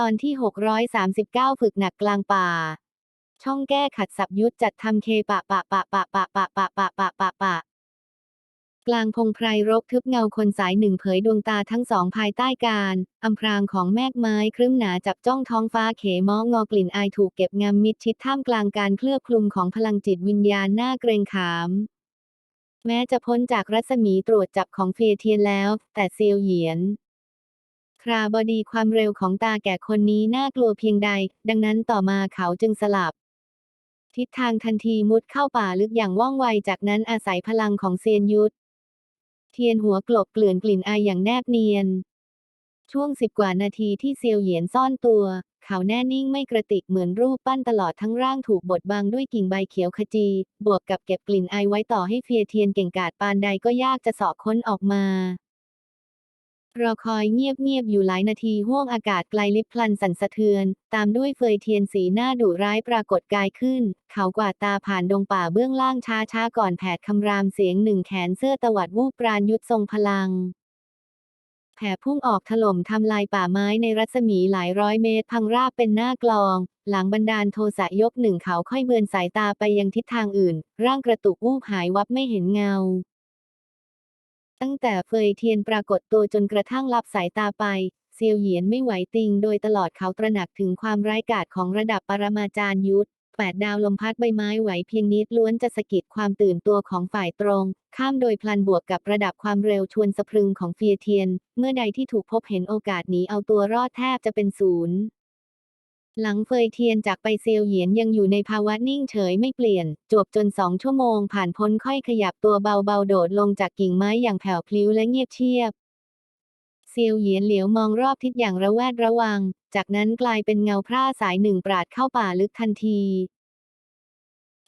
ตอนที่ 639 ฝึกหนักกลางป่า ช่องแก้ขัดสับยุทธจัดทำเคปะปะปะปะปะปะปะปะปะปะปะกลางพงไพรรกทึบเงาคนสายหนึ่งเผยดวงตาทั้งสองภายใต้การอำพรางของแมกไม้ครึ้มหนาจับจ้องท้องฟ้าเขมองงอกลิ่นอายถูกเก็บงำมิดชิดท่ามกลางการเคลือบคลุมของพลังจิตวิญญาณหน่าเกรงขาม แม้จะพ้นจากรัศมีตรวจจับของเฟียเทียนแล้ว แต่เซียวเหยียน คราบดีความเร็วของตาแก่คนนี้น่ากลัวเพียงใด ดังนั้นต่อมาเขาจึงสลับ ทิศทางทันทีมุดเข้าป่าลึกอย่างว่องไวจากนั้นอาศัยพลังของเซียนยุทธ เทียนหัวกลบเกลื่อนกลิ่นอายอย่างแนบเนียน ช่วงสิบกว่านาทีที่เซียวเหยียนซ่อนตัว เขาแน่นิ่งไม่กระติกเหมือนรูปปั้นตลอดทั้งร่างถูกบดบังด้วยกิ่งใบเขียวขจี บวกกับเก็บกลิ่นอายไว้ต่อให้เฟียเทียนเก่งกาจปานใดก็ยากจะสอบค้นออกมา รอคอยเงียบๆอยู่หลายนาทีห้วงอากาศไกลลิบพลันสั่นสะเทือน ตามด้วยเฟยเทียนสีหน้าดุร้ายปรากฏกายขึ้น เขากวาดตาผ่านดงป่าเบื้องล่างช้าๆก่อนแผดคำรามเสียงหนึ่งแขนเสื้อตวัดวูบปราณยุทธทรงพลัง แผ่พุ่งออกถล่มทำลายป่าไม้ในรัศมีหลายร้อยเมตรพังราบเป็นหน้ากลอง หลังบันดาลโทสะยกหนึ่งเขาค่อยเบือนสายตาไปยังทิศทางอื่น ร่างกระตุกวูบหายวับไม่เห็นเงา ตั้งแต่เฟยเทียนปรากฏตัวจนกระทั่งลับสายตาไป เซียวเหยียนไม่ไหวติงโดยตลอดเขาตระหนักถึงความร้ายกาจของระดับปรมาจารย์ยุทธแปดดาวลมพัดใบไม้ไหวเพียงนิดล้วนจะสะกิดความตื่นตัวของฝ่ายตรง ข้ามโดยพลันบวกกับระดับความเร็วชวนสะพรึงของเฟียเทียน เมื่อใดที่ถูกพบเห็นโอกาสหนีเอาตัวรอดแทบจะเป็นศูนย์ หลังเฟยเทียนจากไปเซียวเหยียนยังอยู่ในภาวะนิ่งเฉยไม่เปลี่ยน จวบจนสองชั่วโมงผ่านพ้นค่อยขยับตัวเบาๆโดดลงจากกิ่งไม้อย่างแผ่วพลิ้วและเงียบเชียบ เซียวเหยียนเหลียวมองรอบทิศอย่างระแวดระวัง จากนั้นกลายเป็นเงาพร่าสายหนึ่งปราดเข้าป่าลึกทันที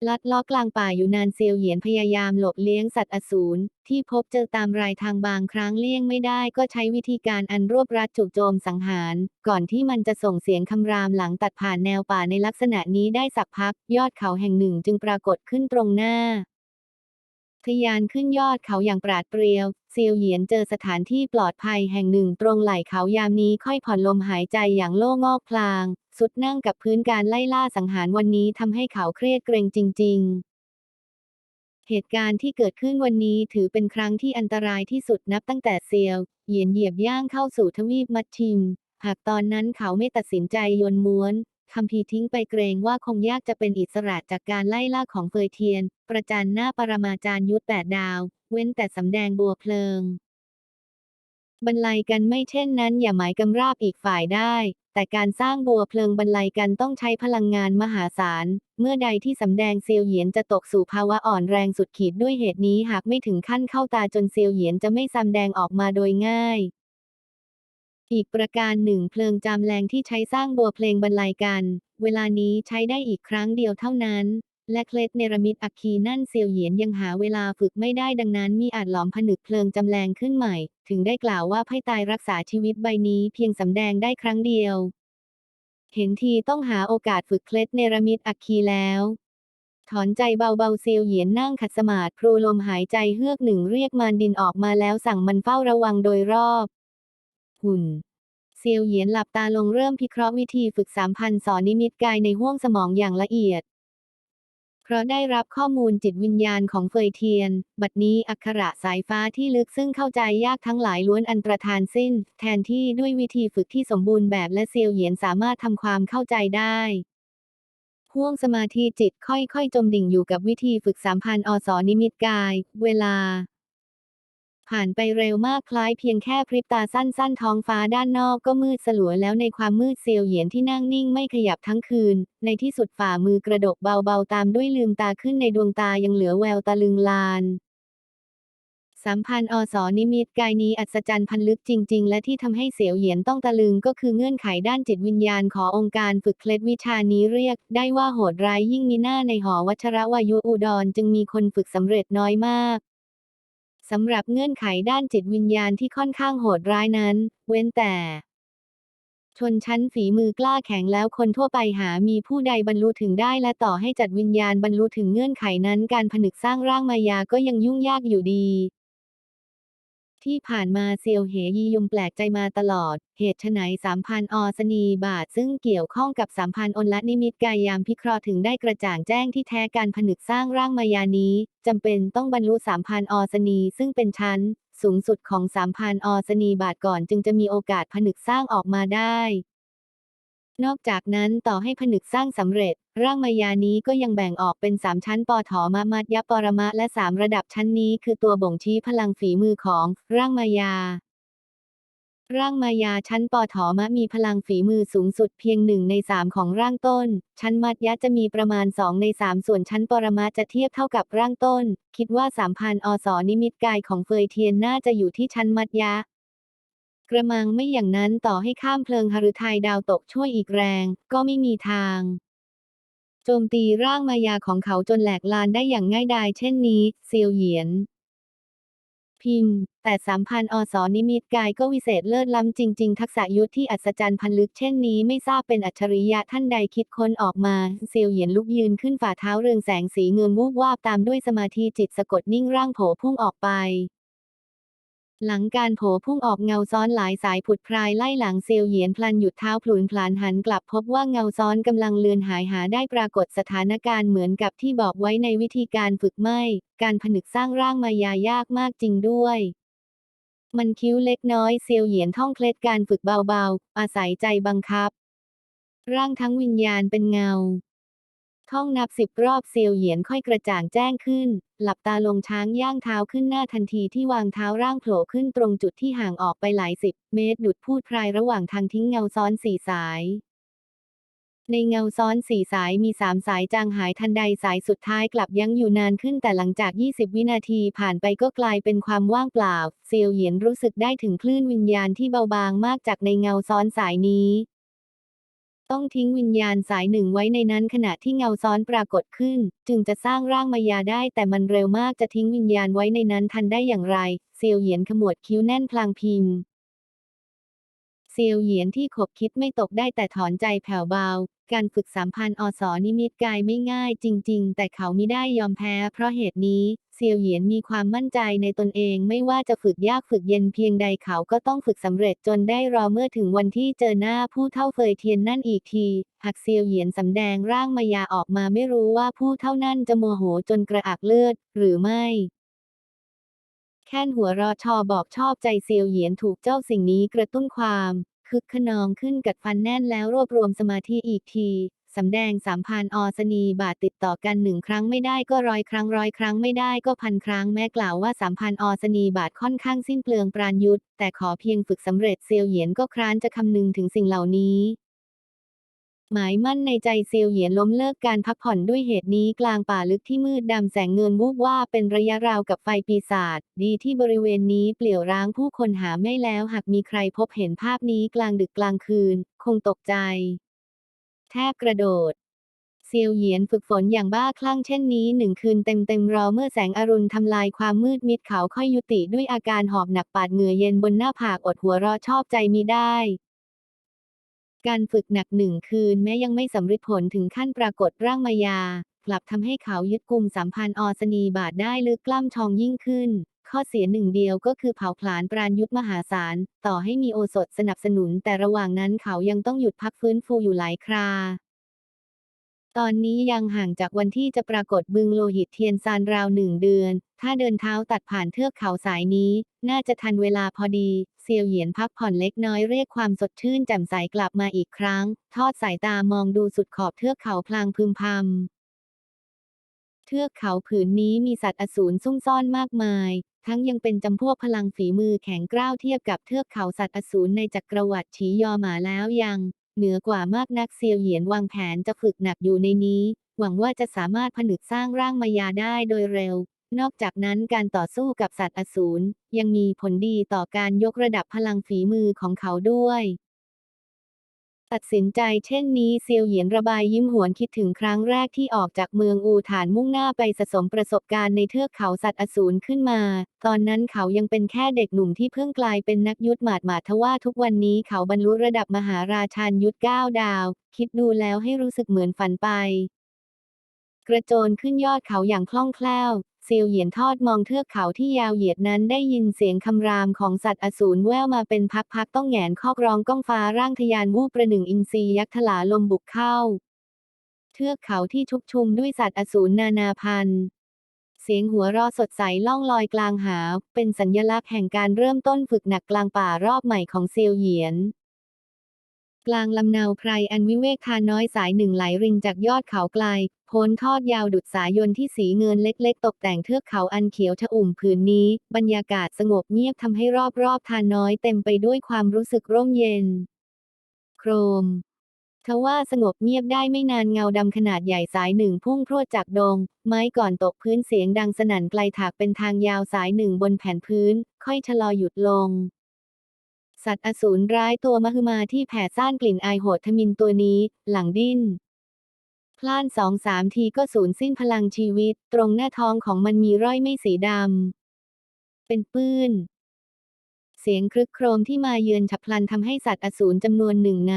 ลัดล้อกลางป่าอยู่นานเซียวเหยียนพยายามหลบเลี้ยงสัตว์อสูรที่พบเจอตามรายทางบางครั้งเลี่ยงไม่ได้ก็ใช้วิธีการอันรวบรัดจู่โจมสังหาร ก่อนที่มันจะส่งเสียงคำรามหลังตัดผ่านแนวป่าในลักษณะนี้ได้สักพัก ยอดเขาแห่งหนึ่งจึงปรากฏขึ้นตรงหน้า ทยานขึ้นยอดเขาอย่างปราดเปรียว เซียวเหยียนเจอสถานที่ปลอดภัยแห่งหนึ่งตรงไหล่เขายามนี้ค่อยผ่อนลมหายใจอย่างโล่งอกพลาง สุดนั่งกับพื้นการไล่ล่าสังหารวันนี้ทำให้เขาเครียดเกรงจริง ๆเหตุการณ์ที่เกิดขึ้นวันนี้ถือเป็นครั้งที่อันตรายที่สุดนับตั้งแต่เซียว เหยียนเหยียบย่างเข้าสู่ทวีปมัดชิม หากตอนนั้นเขาไม่ตัดสินใจโยนม้วนคำพีทิ้งไปเกรงว่าคงยากจะเป็นอิสระจากการไล่ล่าของเฟยเทียน ประจันหน้าปรมาจารย์ยุทธแปดดาว เว้นแต่สำแดงบัวเพลิง บรรลัยกันไม่เช่นนั้นอย่าหมายกำราบอีกฝ่ายได้ แต่การสร้างบัวเพลิงบรรลัยกันต้องใช้พลังงานมหาศาล เมื่อใดที่สำแดงเซียวเหยียนจะตกสู่ภาวะอ่อนแรงสุดขีดด้วยเหตุนี้หากไม่ถึงขั้นเข้าตาจนเซียวเหยียนจะไม่สำแดงออกมาโดยง่าย อีกประการหนึ่งเพลิงจามแรงที่ใช้สร้างบัวเพลงบรรลัยกัน เวลานี้ใช้ได้อีกครั้งเดียวเท่านั้น และเคล็ดเนรมิตอัคคีนั่นเซียวเหยียนยังหาเวลาฝึกไม่ได้ดังนั้นมีอาจหลอมผนึกเพลิงจำแรงขึ้นใหม่ ถึงได้กล่าวว่าไพ่ตายรักษาชีวิตใบนี้เพียงสำแดงได้ครั้งเดียว เห็นทีต้องหาโอกาสฝึกเคล็ดเนรมิตอัคคีแล้วถอนใจเบาๆเซียวเหยียนนั่งขัดสมาธิพรูลมหายใจเฮือกหนึ่งเรียกมารดินออกมาแล้วสั่งมันเฝ้าระวังโดยรอบ หุ่น เซียวเหยียนหลับตาลงเริ่มพิเคราะห์วิธีฝึกสามพันสอนนิมิตกายในห้วงสมองอย่างละเอียด เพราะได้รับข้อมูลจิตวิญญาณของเฟยเทียน บัดนี้อักขระสายฟ้าที่ลึกซึ่งเข้าใจยากทั้งหลายล้วนอันตรธานสิ้น แทนที่ด้วยวิธีฝึกที่สมบูรณ์แบบและเซียวเหยียนสามารถทำความเข้าใจได้ห่วงสมาธิจิตค่อยๆ จมดิ่งอยู่กับวิธีฝึกสามพันอสอนิมิตกาย เวลา ผ่านไปเร็วมากคล้ายเพียงแค่พริบตาสั้นๆ ท้องฟ้าด้านนอกก็มืดสลัวแล้วในความมืดเซียวเหยียนที่นั่งนิ่งไม่ขยับทั้งคืน ในที่สุดฝ่ามือกระดกเบาๆ ตามด้วยลืมตาขึ้นในดวงตายังเหลือแววตะลึงลานสัมพันธ์อสอนิมิตกายนี้อัศจรรย์พันลึกจริง ๆ และที่ทำให้เสียวเหยียนต้องตะลึงก็คือเงื่อนไขด้านจิตวิญญาณขององค์การฝึกเคล็ดวิชานี้เรียก ได้ว่าโหดร้ายยิ่งมีหน้าในหอวัชรวายุอุดรจึงมีคนฝึกสำเร็จน้อยมาก สำหรับเงื่อนไขด้านจิตวิญญาณที่ค่อนข้างโหดร้ายนั้น เว้นแต่ ชนชั้นฝีมือกล้าแข็งแล้วคนทั่วไปหามีผู้ใดบรรลุถึงได้และต่อให้จัดวิญญาณบรรลุถึงเงื่อนไขนั้นการผนึกสร้างร่างมายาก็ยังยุ่งยากอยู่ดี ที่ผ่านมาเซียวเหยียุงแปลกใจมาตลอด เหตุไฉนสามพันอสนีบาท ซึ่งเกี่ยวข้องกับสามพันอนละนิมิตกายยามพิเคราะห์ถึงได้กระจ่างแจ้งที่แท้การผนึกสร้างร่างมายานี้จำเป็นต้องบรรลุสามพันอสนีซึ่งเป็นชั้น สูงสุดของสามพันอสนีบาทก่อนจึงจะมีโอกาสผนึกสร้างออกมาได้ นอกจากนั้นต่อให้ผนึกสร้างสำเร็จ ร่างมายานี้ก็ยังแบ่งออกเป็น 3 ชั้นปอถอมะมัดยะปรมะและ 3 ระดับชั้นนี้คือตัวบ่งชี้พลังฝีมือของร่างมายา ร่างมายาชั้นปอถอมะมีพลังฝีมือสูงสุดเพียงหนึ่งในสามของร่างต้น ชั้นมัดยะจะมีประมาณสองในสามส่วนชั้นปรมะจะเทียบเท่ากับร่างต้น คิดว่าสามพันอสนิมิตกายของเฟยเทียนน่าจะอยู่ที่ชั้นมัดยะ กระมังไม่อย่างนั้นต่อให้ข้ามเพลิงหฤทัยดาวตกช่วยอีกแรง ก็ไม่มีทาง โจมตีร่างมายาของเขาจนแหลกลานได้อย่างง่ายดายเช่นนี้ เซียวเหยียน พิมพ์ แต่สามพันอสนิมิตกายก็วิเศษเลิศล้ำจริง ๆ ทักษะยุทธที่อัศจรรย์พันลึกเช่นนี้ไม่ทราบเป็นอัจฉริยะท่านใดคิดค้นออกมา เซียวเหยียนลุกยืนขึ้นฝ่าเท้าเรืองแสงสีเงินวูบวาบตามด้วยสมาธิจิตสะกดนิ่งร่างโผพุ่งออกไป หลังการโผพุ่งออกเงาซ้อนหลายสายผุดพรายไล่หลังเซียวเหยียนพลันหยุดเท้าพลุนพลานหันกลับพบว่าเงาซ้อนกำลังเลือนหายหาได้ปรากฏสถานการณ์เหมือนกับที่บอกไว้ในวิธีการฝึกไม่ การผนึกสร้างร่างมายายากมากจริงด้วย มันคิ้วเล็กน้อยเซียวเหยียนท่องเคล็ดการฝึกเบาๆ อาศัยใจบังคับ ร่างทั้งวิญญาณเป็นเงา ท่องนับสิบรอบเซียวเหยียนค่อยกระจ่างแจ้งขึ้น หลับตาลงช้างย่างเท้าขึ้นหน้าทันทีที่วางเท้าร่างโผล่ขึ้นตรงจุดที่ห่างออกไปหลายสิบเมตรดุดพูดพรายระหว่างทางทิ้งเงาซ้อนสี่สาย ในเงาซ้อนสี่สายมีสามสายจางหายทันใดสายสุดท้ายกลับยังอยู่นานขึ้นแต่หลังจาก 20 วินาทีผ่านไปก็กลายเป็นความว่างเปล่า เซียวเหยียนรู้สึกได้ถึงคลื่นวิญญาณที่เบาบางมากจากในเงาซ้อนสายนี้ ต้องทิ้งวิญญาณสายหนึ่งไว้ในนั้นขณะที่เงาซ้อนปรากฏขึ้น จึงจะสร้างร่างมายาได้ แต่มันเร็วมากจะทิ้งวิญญาณไว้ในนั้นทันได้อย่างไร เซียวเหยียนขมวดคิ้วแน่นพลางพิมพ์ เซียวเหยียนที่ขบคิดไม่ตกได้แต่ถอนใจแผ่วเบา การฝึกสามพันอสนิมิตกายไม่ง่ายจริง ๆ แต่เขามิได้ยอมแพ้ เพราะเหตุนี้เซียวเหยียนมีความมั่นใจในตนเองไม่ว่าจะฝึกยากฝึกเย็นเพียงใดเขาก็ต้องฝึกสำเร็จจนได้รอเมื่อถึงวันที่เจอหน้าผู้เท่าเฟยเทียนนั่นอีกที หากเซียวเหยียนสำแดงร่างมายาออกมาไม่รู้ว่าผู้เท่านั้นจะโมโหจนกระอักเลือด หรือไม่ แค่นหัวรอชอบอกชอบใจเซียวเหยียนถูกเจ้าสิ่งนี้กระตุ้นความคึกขนองขึ้นกัดฟันแน่นแล้วรวบรวมสมาธิอีกทีสำแดงสามพันอสนีบาทติดต่อกันหนึ่งครั้งไม่ได้ก็ร้อยครั้งร้อยครั้งไม่ได้ก็พันครั้งแม้กล่าวว่าสามพันอสนีบาทค่อนข้างสิ้นเปลืองปราณยุทธแต่ขอเพียงฝึกสำเร็จเซียวเหยียนก็คร้านจะคำนึงถึงสิ่งเหล่านี้ หมายมั่นในใจเซียวเหยียนล้มเลิกการพักผ่อนด้วยเหตุนี้กลางป่าลึกที่มืดดำแสงเงินวูบว่าเป็นระยะราวกับไฟปีศาจดีที่บริเวณนี้เปลี่ยวร้างผู้คนหาไม่แล้วหากมีใครพบเห็นภาพนี้กลางดึกกลางคืน คงตกใจ แทบกระโดดเซียวเหยียนฝึกฝนอย่างบ้าคลั่งเช่นนี้หนึ่งคืนเต็มๆรอเมื่อแสงอรุณทำลายความมืดมิดเขาค่อยยุติด้วยอาการหอบหนักปาดเหงื่อเย็นบนหน้าผากอดหัวเรอชอบใจมิได้ การฝึกหนักหนึ่งคืนแม้ยังไม่สำเร็จผลถึงขั้นปรากฏร่างมายา กลับทำให้เขายึดกลุ่มสัมพันธ์อสนีบาทได้ลึกกล้ำชองยิ่งขึ้น ข้อเสียหนึ่งเดียวก็คือเผาผลาญปราณยุทธมหาศาล ต่อให้มีโอสถสนับสนุนแต่ระหว่างนั้นเขายังต้องหยุดพักฟื้นฟูอยู่หลายครา ตอนนี้ยังห่างจากวันที่จะปรากฏบึงโลหิตเทียนซานราวหนึ่งเดือน ถ้าเดินเท้าตัดผ่านเทือกเขาสายนี้ น่าจะทันเวลาพอดี เซียวเหยียนพักผ่อนเล็กน้อยเรียกความสดชื่นแจ่มใสกลับมาอีกครั้ง ทอดสายตามองดูสุดขอบเทือกเขาพลางพึมพำ เทือกเขาผืนนี้มีสัตว์อสูรซุ่มซ่อนมากมาย ทั้งยังเป็นจำพวกพลังฝีมือแข็งกร้าวเทียบกับเทือกเขาสัตว์อสูรในจักรวรรดิฉียอหมาแล้วยัง เหนือกว่ามากนักเซียวเหยียนวางแผนจะฝึกหนักอยู่ในนี้ หวังว่าจะสามารถผนึกสร้างร่างมายาได้โดยเร็ว นอกจากนั้นการต่อสู้กับสัตว์อสูรยังมีผลดีต่อการยกระดับพลังฝีมือของเขาด้วย ตัดสินใจเช่นนี้เซียวเหยียนระบายยิ้มหวนคิดถึงครั้งแรกที่ออกจากเมืองอูฐานมุ่งหน้าไปสะสมประสบการณ์ในเทือกเขาสัตว์อสูรขึ้นมา ตอนนั้นเขายังเป็นแค่เด็กหนุ่มที่เพิ่งกลายเป็นนักยุทธหมาดหมาทว่าทุกวันนี้เขาบรรลุระดับมหาราชานยุทธเก้าดาว คิดดูแล้วให้รู้สึกเหมือนฝันไป กระโจนขึ้นยอดเขาอย่างคล่องแคล่ว เซียวเหยียนทอดมองเทือกเขาที่ยาวเหยียดนั้นได้ยินเสียงคำรามของสัตว์อสูรแว่วมาเป็นพักๆต้องแหงนคอกร้องก้องฟ้าร่างทยานวูบประหนึ่งอินทรียักษ์ถลาลมบุกเข้า เทือกเขาที่ชุกชุมด้วยสัตว์อสูรนานาพันธุ์เสียงหัวราะสดใสล่องลอยกลางหาวเป็นสัญญลักษณ์แห่งการเริ่มต้นฝึกหนักกลางป่ารอบใหม่ของเซียวเหยียน กลางลำเนาไพรอันวิเวกทานน้อยสายหนึ่งไหลรินจากยอดเขาไกลพ้นทอดยาวดุดสายยนที่สีเงินเล็ก ๆ ตกแต่งเทือกเขาอันเขียวชอุ่มผืนนี้ บรรยากาศสงบเงียบทำให้รอบๆทานน้อยเต็มไปด้วยความรู้สึกร่มเย็น โครมทว่าสงบเงียบได้ไม่นานเงาดำขนาดใหญ่สายหนึ่งพุ่งพรวดจากดง ไม้ก่อนตกพื้นเสียงดังสนั่นไกลถากเป็นทางยาวสายหนึ่งบนแผ่นพื้น ค่อยชะลอหยุดลง สัตว์อสูรร้ายตัวมหึมาที่แผ่ซ่านกลิ่นอายโหดทมินตัวนี้ หลังดิ้น พล่านสองสามทีก็สูญสิ้นพลังชีวิต ตรงหน้าท้องของมันมีร่อยไม่สีดำ เป็นปื้น เสียงครึกโครมที่มาเยือนฉับพลันทำให้สัตว์อสูรจำนวนหนึ่งใน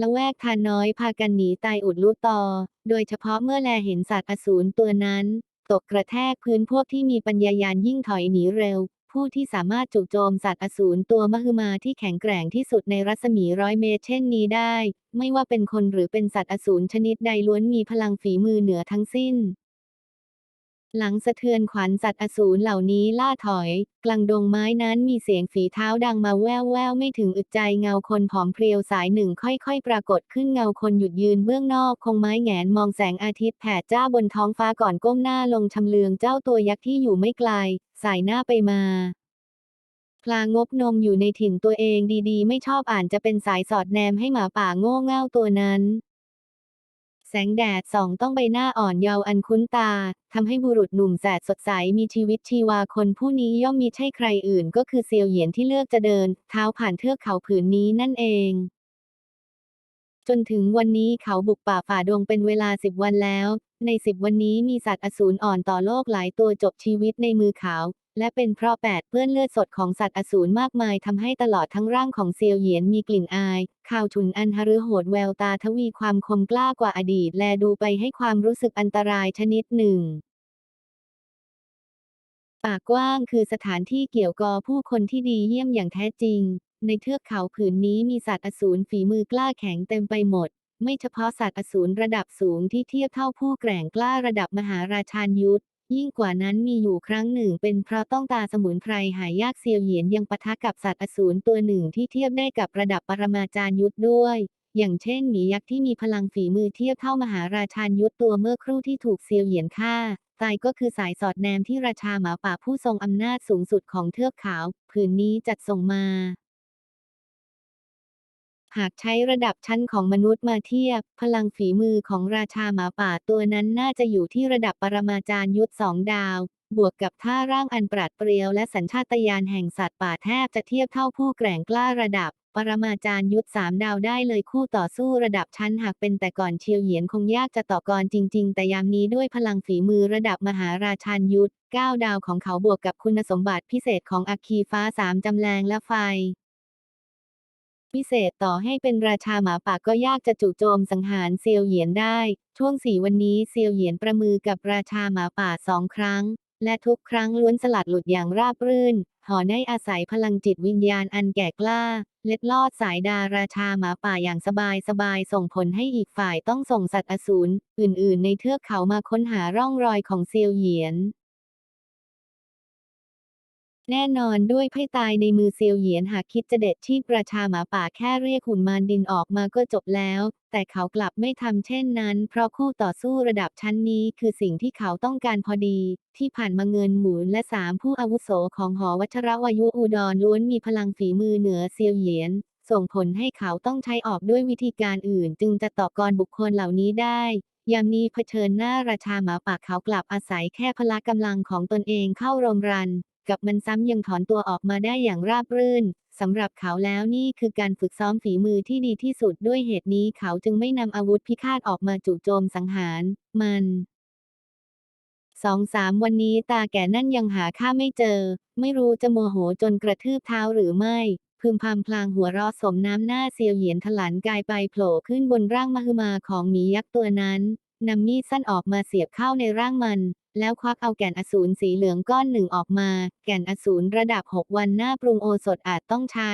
ละแวกทานน้อยพากันหนีตายอุดลุตอ โดยเฉพาะเมื่อแลเห็นสัตว์อสูรตัวนั้น ตกกระแทกพื้นพวกที่มีปัญญายานยิ่งถอยหนีเร็ว ผู้ที่สามารถจู่โจมสัตว์อสูรตัวมหึมาที่แข็งแกร่งที่สุดในรัศมีร้อยเมตรเช่นนี้ได้ ไม่ว่าเป็นคนหรือเป็นสัตว์อสูรชนิดใดล้วนมีพลังฝีมือเหนือทั้งสิ้น หลังสะเทือนขวัญสัตว์อสูรเหล่านี้ล่าถอย กลางดงไม้นั้นมีเสียงฝีเท้าดังมาแว่วแววไม่ถึงอึดใจเงาคนผอมเพรียวสายหนึ่งค่อยๆ ปรากฏขึ้นเงาคนหยุดยืนเบื้องนอกคงไม้แหงนมองแสงอาทิตย์แผดจ้าบนท้องฟ้าก่อนก้มหน้าลงชำเลืองเจ้าตัวยักษ์ที่อยู่ไม่ไกล สายหน้าไปมาพลางบนมอยู่ในถิ่นตัวเองดีๆ ไม่ชอบอ่านจะเป็นสายสอดแนมให้หมาป่าโง่เง่าตัวนั้น แสงแดดส่องต้องใบหน้าอ่อนเยาว์อันคุ้นตา ทำให้บุรุษหนุ่มแสดสดใสมีชีวิตชีวาคนผู้นี้ย่อมมีใช่ใครอื่นก็คือเซียวเหยียนที่เลือกจะเดิน เท้าผ่านเทือกเขาผืนนี้นั่นเอง จนถึงวันนี้เขาบุกป่าฝ่าดงเป็นเวลาสิบวันแล้ว ในสิบวันนี้มีสัตว์อสูรอ่อนต่อโลกหลายตัวจบชีวิตในมือเขา และเป็นเพราะแปดเปื้อนเลือดสดของสัตว์อสูรมากมายทำให้ตลอดทั้งร่างของเซียวเหยียนมีกลิ่นอาย ข่าวฉุนอันหฤโหดแววตาทวีความคมกล้ากว่าอดีต แลดูไปให้ความรู้สึกอันตรายชนิดหนึ่งป่ากว้างคือสถานที่เกี่ยวกอผู้คนที่ดีเยี่ยมอย่างแท้จริง ในเทือกเขาผืนนี้มีสัตว์อสูรฝีมือกล้าแข็งเต็มไปหมด ไม่เฉพาะสัตว์อสูรระดับสูงที่เทียบเท่าผู้แกร่งกล้าระดับมหาราชานยุทธยิ่งกว่านั้นมีอยู่ครั้งหนึ่งเป็นเพราะต้องตาสมุนไพรหายากเซียวเหยียนยังปะทะกับสัตว์อสูรตัวหนึ่งที่เทียบได้กับระดับปรมาจารย์ยุทธด้วย อย่างเช่นหมียักษ์ที่มีพลังฝีมือเทียบเท่ามหาราชานยุทธตัวเมื่อครู่ที่ถูกเซียวเหยียนฆ่า ตายก็คือสายสอดแนมที่ราชาหมาป่าผู้ทรงอำนาจสูงสุดของเทือกเขาผืนนี้จัดส่งมา หากใช้ระดับชั้นของมนุษย์มาเทียบ พลังฝีมือของราชาหมาป่าตัวนั้นน่าจะอยู่ที่ระดับปรมาจารย์ยุทธสองดาว บวกกับท่าร่างอันปราดเปรียวและสัญชาตญาณแห่งสัตว์ป่าแทบจะเทียบเท่าผู้แกร่งกล้าระดับ ปรมาจารย์ยุทธสามดาวได้เลยคู่ต่อสู้ระดับชั้นหากเป็นแต่ก่อนเชียวเหยียนคงยากจะต่อกรจริง ๆ แต่ยามนี้ด้วยพลังฝีมือระดับมหาราชายุทธเก้าดาวของเขาบวกกับคุณสมบัติพิเศษของอัคคีฟ้าสามจำแรงและไฟ พิเศษต่อให้เป็นราชาหมาป่าก็ยากจะจู่โจมสังหารเซียวเหยียนได้ ช่วงสี่วันนี้เซียวเหยียนประมือกับราชาหมาป่าสองครั้ง และทุกครั้งล้วนสลัดหลุดอย่างราบรื่นหอได้อาศัยพลังจิตวิญญาณอันแก่กล้า เล็ดลอดสายดาราชาหมาป่าอย่างสบายสบายส่งผลให้อีกฝ่ายต้องส่งสัตว์อสูรอื่น ๆ ในเทือกเขามาค้นหาร่องรอยของเซียวเหยียน แน่นอนด้วยไพ่ตายในมือเซียวเหยียนหากคิดจะเด็ดที่ประชาหมาป่าแค่เรียกหุ่นมารดินออกมาก็จบแล้ว แต่เขากลับไม่ทำเช่นนั้น เพราะคู่ต่อสู้ระดับชั้นนี้คือสิ่งที่เขาต้องการพอดี ที่ผ่านมาเงินหมุนและสามผู้อาวุโสของหอวัชรวายุอุดรล้วนมีพลังฝีมือเหนือเซียวเหยียน ส่งผลให้เขาต้องใช้ออกด้วยวิธีการอื่น จึงจะต่อกรบุคคลเหล่านี้ได้ยามนี้เผชิญหน้าราชาหมาป่าเขากลับอาศัยแค่พละกำลังของตนเองเข้ารมรัน กับมันซ้ำยังถอนตัวออกมาได้อย่างราบรื่นสำหรับเขาแล้วนี่คือการฝึกซ้อมฝีมือที่ดีที่สุดด้วยเหตุนี้เขาจึงไม่นำอาวุธพิฆาตออกมาจู่โจมสังหาร มันสองสามวันนี้ตาแก่นั่นยังหาข้าไม่เจอ ไม่รู้จะโมโหจนกระทืบเท้าหรือไม่ พึมพำพลางหัวเราะสมน้ำหน้าเซียวเหยียนถลันกายไปโผล่ขึ้นบนร่างมหึมาของหมียักษ์ตัวนั้นนำมีดสั้นออกมาเสียบเข้าในร่างมัน แล้วควักเอาแก่นอสูรสีเหลืองก้อนหนึ่งออกมา แก่นอสูรระดับ 6 วันหน้าปรุงโอสถอาจต้องใช้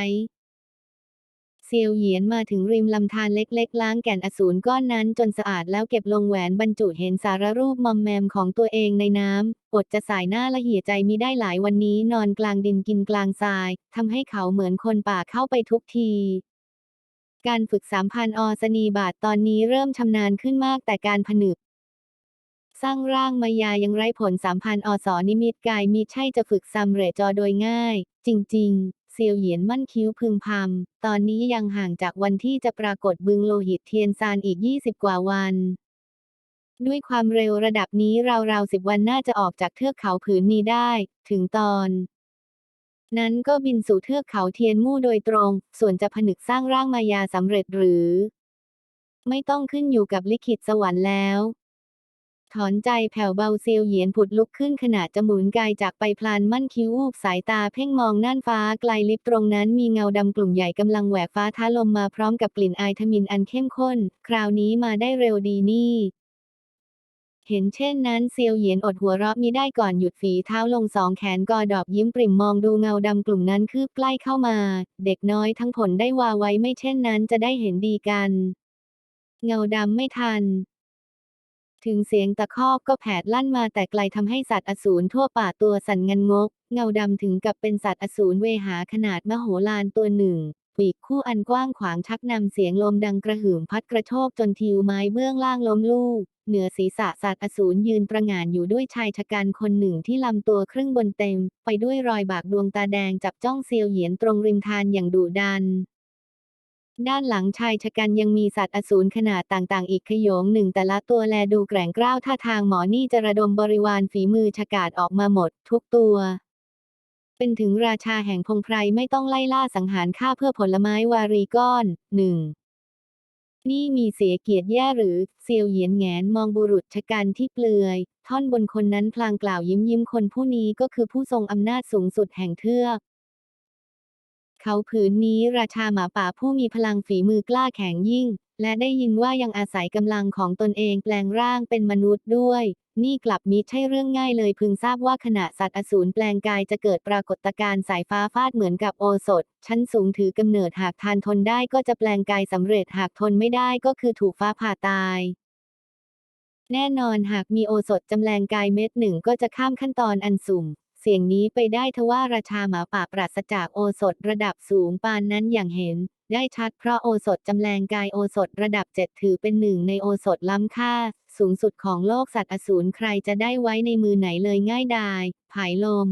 เซียวเหยียนมาถึงริมลำธารเล็กๆ ล้างแก่นอสูรก้อนนั้นจนสะอาดแล้วเก็บลงแหวนบรรจุเห็นสารรูปมอมแมมของตัวเองในน้ำอดจะสายหน้าละเหี่ยใจมิได้หลายวันนี้นอนกลางดินกินกลางทรายทำให้เขาเหมือนคนป่าเข้าไปทุกที การฝึกสามพันอสนีบาทตอนนี้เริ่มชำนาญขึ้นมากแต่การผนึก สร้างร่างมายายังไร้ผลสามพันอสอนิมิตกายมิใช่จะฝึกซัมเรจอโดยง่าย จริง ๆ เซียวเหยียนมั่นคิ้วพึงพำตอนนี้ยังห่างจากวันที่จะปรากฏบึงโลหิตเทียนซานอีก 20 กว่าวัน ด้วยความเร็วระดับนี้ราวๆสิบวันน่าจะออกจากเทือกเขาผืนนี้ได้ ถึงตอน นั้นก็บินสู่เทือกเขาเทียนมู่โดยตรง ส่วนจะผนึกสร้างร่างมายาสำเร็จหรือ ไม่ต้องขึ้นอยู่กับลิขิตสวรรค์แล้ว ถอนใจแผ่วเบาเซียวเหยียนผุดลุกขึ้นขณะจะหมุนกายจากไปพลานมั่นคิ้ววูบสายตาเพ่งมองน่านฟ้าไกลลิบตรงนั้นมีเงาดำกลุ่มใหญ่กำลังแหวกฟ้าท้าลมมาพร้อมกับกลิ่นอายทมินอันเข้มข้น คราวนี้มาได้เร็วดีนี่เห็นเช่นนั้นเซียวเหยียนอดหัวเราะมิได้ก่อนหยุดฝีเท้าลงสองแขนกอดอกยิ้มปริ่มมองดูเงาดำกลุ่มนั้นคืบใกล้เข้ามา เด็กน้อยทั้งผลได้วาไว้ไม่เช่นนั้นจะได้เห็นดีกัน เงาดำไม่ทัน ถึงเสียงตะคอกก็แผดลั่นมาแต่ไกลทำให้สัตว์อสูรทั่วป่าตัวสั่นงันงก เงาดำถึงกับเป็นสัตว์อสูรเวหาขนาดมโหฬารตัวหนึ่งปีกคู่อันกว้างขวางชักนำเสียงลมดังกระหึ่มพัดกระโชกจนทิวไม้เบื้องล่างล้มลูก เหนือศีรษะสัตว์อสูรยืนประหง่านอยู่ด้วยชายชะกันคนหนึ่งที่ลำตัวครึ่งบนเต็ม ไปด้วยรอยบากดวงตาแดงจับจ้องเซียวเหยียนตรงริมทานอย่างดุดัน ด้านหลังชายชะกันยังมีสัตว์อสูรขนาดต่างๆ อีกขโยงหนึ่งแต่ละตัวแลดูแกร่งกร้าวท่าทางหมอนี่จะระดมบริวารฝีมือฉกาจออกมาหมด ทุกตัว เป็นถึงราชาแห่งพงไพรไม่ต้องไล่ล่าสังหารฆ่าเพื่อผลไม้วารีก้อนหนึ่งนี่มีเสียเกียรติแย่หรือเซียวเหยียนแงนมองบุรุษชะกันที่เปลือย ท่อนบนคนนั้นพลางกล่าวยิ้มยิ้มคนผู้นี้ก็คือผู้ทรงอำนาจสูงสุดแห่งเทือก เขาผืนนี้ราชาหมาป่าผู้มีพลังฝีมือกล้าแข็งยิ่ง และได้ยินว่ายังอาศัยกำลังของตนเองแปลงร่างเป็นมนุษย์ด้วย นี่กลับมิใช่เรื่องง่ายเลยพึงทราบว่าขณะสัตว์อสูรแปลงกายจะเกิดปรากฏการณ์สายฟ้าฟาดเหมือนกับโอสถ ชั้นสูงถือกำเนิดหากทานทนได้ก็จะแปลงกายสำเร็จหากทนไม่ได้ก็คือถูกฟ้าผ่าตายแน่นอนหากมีโอสถจำแรงกายเม็ดหนึ่งก็จะข้ามขั้นตอนอันสุ่ม เสียงนี้ไปได้ทว่าราชาหมาป่าปราศจากโอสถระดับสูงปานนั้นอย่างเห็น ได้ชัดเพราะโอสถจำแรงกายโอสถระดับเจ็ดถือเป็นหนึ่งในโอสถล้ำค่า สูงสุดของโลกสัตว์อสูรใครจะได้ไว้ในมือไหนเลยง่ายดายผายลม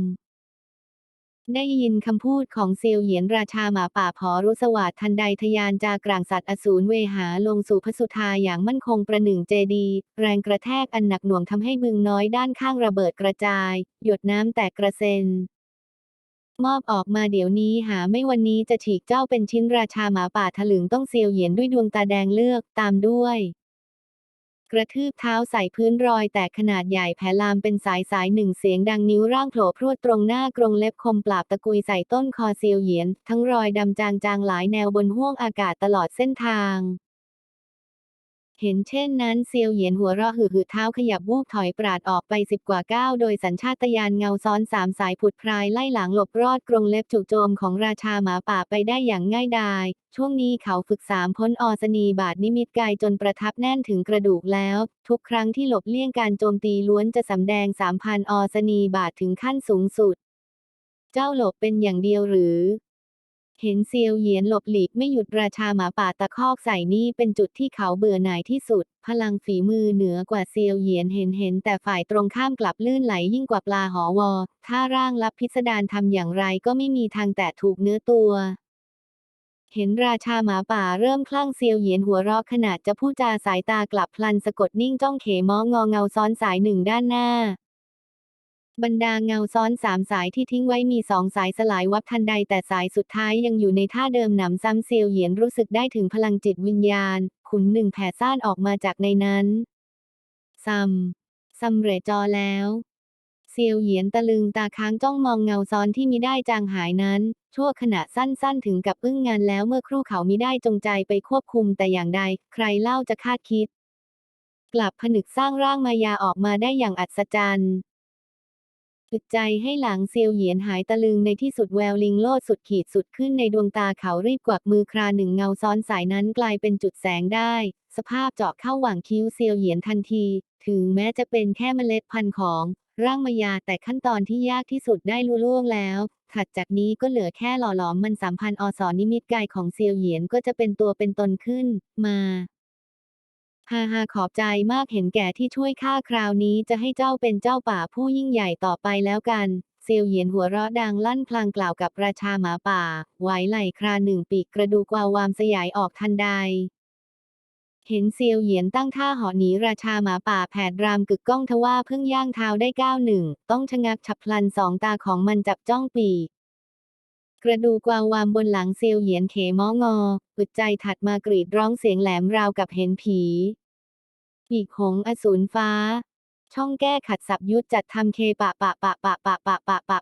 ได้ยินคำพูดของเซียวเหยียนราชาหมาป่าพอรุสวัสดทันใดทยานจากกลางสัตว์อสูรเวหาลงสู่พระสุธาอย่างมั่นคงประหนึ่งเจดี แรงกระแทกอันหนักหน่วงทำให้บึงน้อยด้านข้างระเบิดกระจาย หยดน้ำแตกกระเซ็น มอบออกมาเดี๋ยวนี้หาไม่วันนี้จะฉีกเจ้าเป็นชิ้นราชาหมาป่าถลึงต้องเซียวเหยียนด้วยดวงตาแดงเลือกตามด้วย กระทืบเท้าใส่พื้นรอยแตกขนาดใหญ่แผ่ลามเป็นสายสายหนึ่งเสียงดังนิ้วร่างโผล่พรวดตรงหน้ากรงเล็บคมปราบตะกุยใส่ต้นคอเซียวเหยียน ทั้งรอยดำจางๆหลายแนวบนห้วงอากาศตลอดเส้นทาง เห็นเช่นนั้นเซียวเหยียนหัวเราะหือหือเท้าขยับวูบถอยปราดออกไปสิบกว่าก้าวโดยสัญชาตญาณเงาซ้อนสามสายผุดพรายไล่หลังหลบรอดกรงเล็บจู่โจมของราชาหมาป่าไปได้อย่างง่ายดาย ช่วงนี้เขาฝึกสามพ้นอสนีบาทนิมิตกายจนประทับแน่นถึงกระดูกแล้ว ทุกครั้งที่หลบเลี่ยงการโจมตีล้วนจะสำแดงสามพันอสนีบาทถึงขั้นสูงสุด เจ้าหลบเป็นอย่างเดียวหรือ เห็นเซียวเหยียนหลบหลีกไม่หยุดราชาหมาป่าตะคอกใส่นี่เป็นจุดที่เขาเบื่อหน่ายที่สุด พลังฝีมือเหนือกว่าเซียวเหยียนเห็นเห็นแต่ฝ่ายตรงข้ามกลับลื่นไหลยิ่งกว่าปลาหอวอ ถ้าร่างลับพิสดารทำอย่างไรก็ไม่มีทางแตะถูกเนื้อตัว เห็นราชาหมาป่าเริ่มคลั่งเซียวเหยียนหัวเราะขณะจะพูดจาสายตากลับพลันสะกดนิ่งจ้องเขมองงอเงาซ้อนสายหนึ่งด้านหน้า บรรดาเงาซ้อนสามสายที่ทิ้งไว้มีสองสายสลายวับทันใดแต่สายสุดท้ายยังอยู่ในท่าเดิมหนำซ้ำเซียวเหยียนรู้สึกได้ถึงพลังจิตวิญญาณ ขุนหนึ่งแผ่ซ่านออกมาจากในนั้นซัมซัมเรจอแล้วเซียวเหยียนตะลึงตาค้างจ้องมองเงาซ้อนที่มิได้จางหายนั้น ชั่วขณะสั้นๆ ถึงกับอึ้งงานแล้วเมื่อครู่เขามิได้จงใจไปควบคุมแต่อย่างใด ใครเล่าจะคาดคิด กลับผนึกสร้างร่างมายาออกมาได้อย่างอัศจรรย์ อึดใจให้หลังเซียวเหยียนหายตะลึงในที่สุดแววลิงโลดสุดขีดสุดขึ้นในดวงตาเขารีบกวักมือคราหนึ่งเงาซ้อนสายนั้นกลายเป็นจุดแสงได้ สภาพเจาะเข้าหว่างคิ้วเซียวเหยียนทันที ถึงแม้จะเป็นแค่เมล็ดพันธุ์ของร่างมายาแต่ขั้นตอนที่ยากที่สุดได้ลุล่วงแล้ว ถัดจากนี้ก็เหลือแค่หล่อหลอมมันสัมพันธ์อสอนิมิตกายของเซียวเหยียนก็จะเป็นตัวเป็นตนขึ้นมา ฮ่าฮ่าขอบใจมากเห็นแก่ที่ช่วยข้าคราวนี้จะให้เจ้าเป็นเจ้าป่าผู้ยิ่งใหญ่ต่อไปแล้วกันเซียวเหยียนหัวเราะดังลั่นพลางกล่าวกับราชาหมาป่า ไหวไหลคราหนึ่งปีกกระดูกวาวามสยายออกทันใด เห็นเซียวเหยียนตั้งท่าหาะหนีราชาหมาป่าแผดรามกึกก้องทว่าเพิ่งย่างเท้าได้ก้าวหนึ่ง ต้องชะงักฉับพลันสองตาของมันจับจ้องปีก กระดูกวาวามบนหลังเซียวเหยียนเขม้องออึดใจถัดมากรีดร้องเสียงแหลมราวกับเห็นผีปีกหงอสูรฟ้า ช่องแก้ขัดสับยุทธจัดทำเคปะปะปะปะปะปะปะปะ